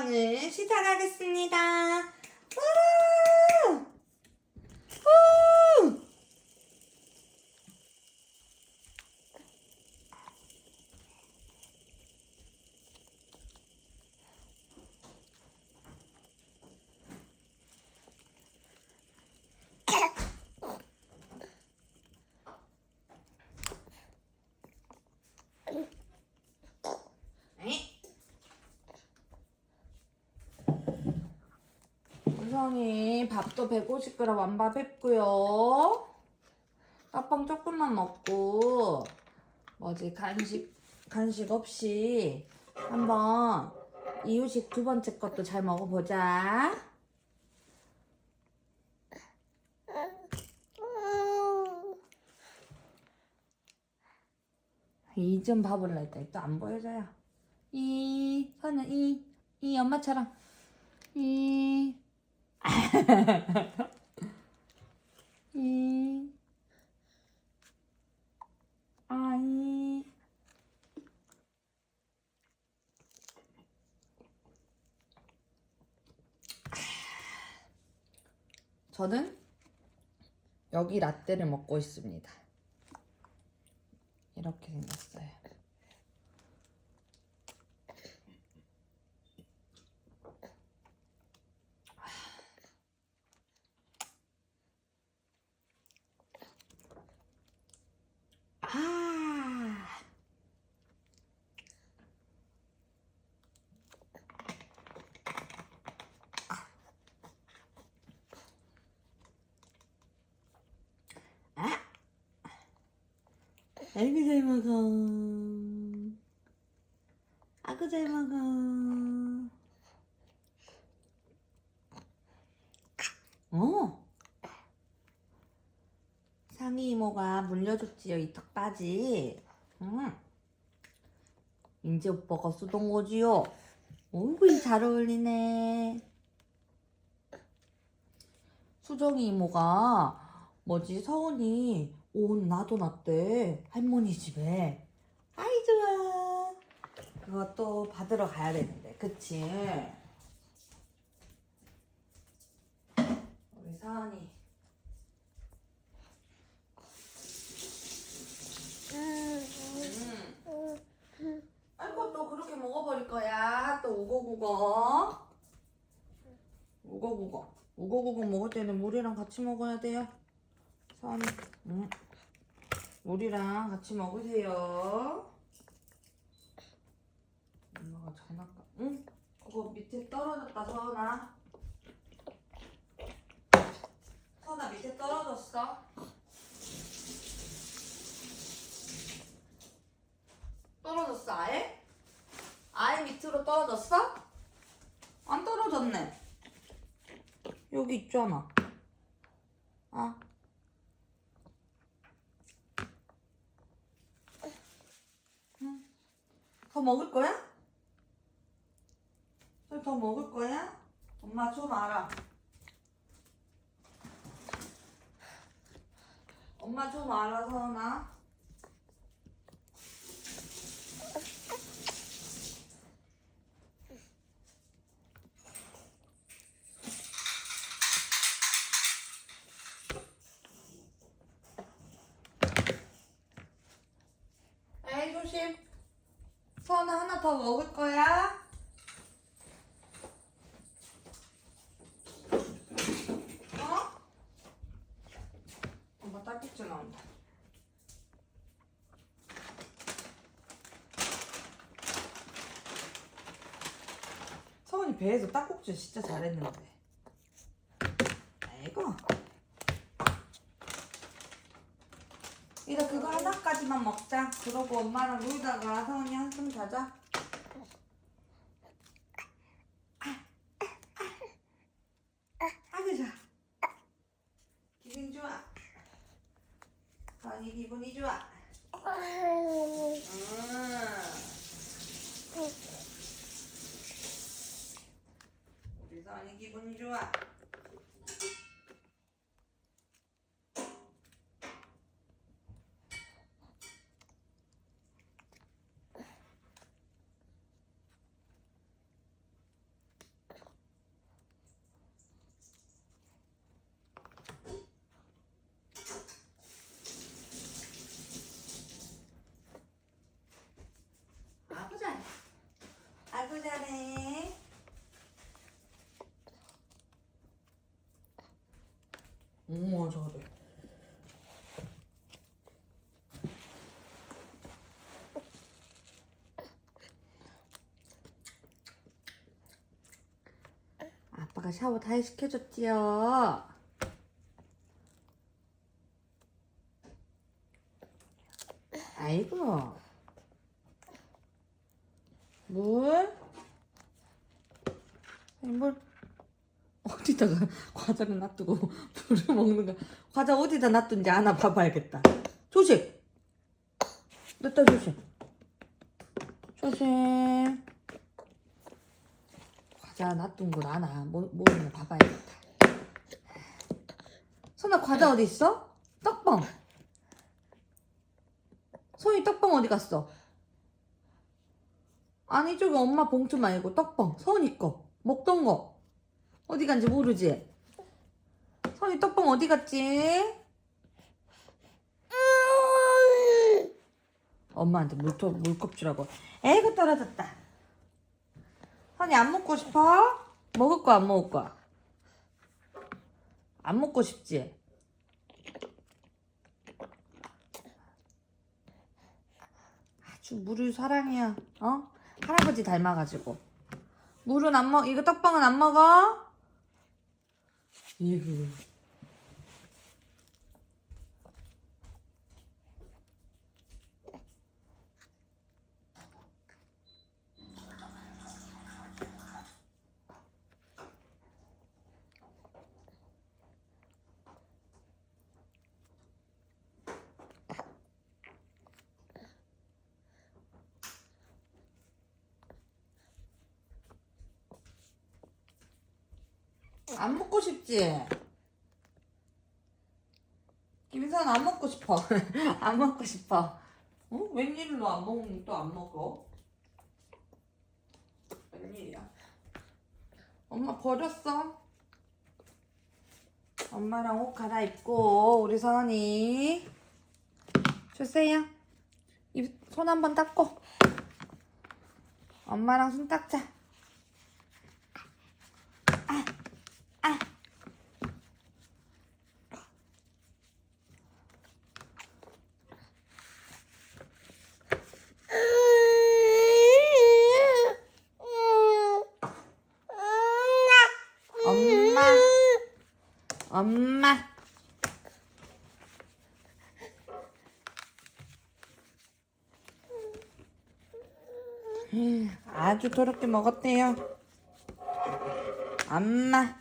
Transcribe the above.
먹방을 시작하겠습니다. 우! 우! 에이. 우선이 밥도 150g 완밥 했고요. 떡빵 조금만 먹고 뭐지 간식 간식 없이 한번 이유식 두 번째 것도 잘 먹어보자. 이좀 밥을 냈다. 또 안 보여줘요. 이 선은 이, 이 엄마처럼 이, 이, 아이. 저는 여기 라떼를 먹고 있습니다. 이렇게 생겼어요. 아이고 잘 먹어. 아구 잘 먹어. 어. 상희 이모가 물려줬지요 이 턱바지. 응. 인제 오빠가 쓰던 거지요. 어이구 잘 어울리네. 수정이 이모가 뭐지 서은이 옷 놔둬놨대 할머니 집에. 아이 좋아. 그것도 받으러 가야 되는데, 그치? 우리 서은이. 음. 아이고 또 그렇게 먹어버릴 거야. 또 우거우거. 우거우거. 우거우거 먹을 때는 물이랑 같이 먹어야 돼요. 서은이. 응. 물이랑 같이 먹으세요. 엄마가 장난감. 응? 그거 밑에 떨어졌다, 서은아. 서은아 밑에 떨어졌어. 떨어졌어, 아예? 아예 밑으로 떨어졌어? 안 떨어졌네. 여기 있잖아. 아. 응. 더 먹을 거야? 너더 먹을 거야? 엄마 좀 알아. 엄마 좀 알아, 서은아. 에이, 조심. 서은아 하나 더 먹을 거야? 어? 엄마 딸꾹질 나온다. 서은이 배에서 딱꼭질 진짜 잘했는데. 아이고. 이거 그거 하나까지만 먹자. 그러고 엄마랑 놀다가 서은이 한숨 자자. 아이고 좋아. 기분 좋아. 서은이 기분이 좋아. 음. 우리 서은이 기분이 좋아. 잘해. 엄마 잘해. 아빠가 샤워 다 시켜줬지요. 아이고. 뭘? 물 어디다가 과자를 놔두고 물을 먹는 거 과자 어디다 놔둔지 하나 봐봐야겠다. 조심! 냅다 조심. 조심. 과자 놔둔 걸 아나 뭐, 모르는 거 봐봐야겠다. 선아 과자 어디 있어? 떡빵 소희 떡빵 어디 갔어? 아니 저기 엄마 봉투 말고 떡빵 서은이 거 먹던 거 어디 간지 모르지? 서은이 떡빵 어디 갔지? 엄마한테 물토, 물컵 주라고 에이구 떨어졌다 선이 안 먹고 싶어? 먹을 거 안 먹을 거야? 안 먹고 싶지? 아주 물을 사랑해요 어? 할아버지 닮아가지고 물은 안 먹, 이거 떡빵은 안 먹어? 이거 안 먹고 싶지? 김선 안 먹고 싶어. 안 먹고 싶어. 어? 웬일로 안 먹는 또안 먹어? 웬일이야? 엄마 버렸어. 엄마랑 옷 갈아입고 우리 선이 주세요. 입손 한번 닦고 엄마랑 손 닦자. 엄마, 엄마. 음, 아주 더럽게 먹었대요. 엄마.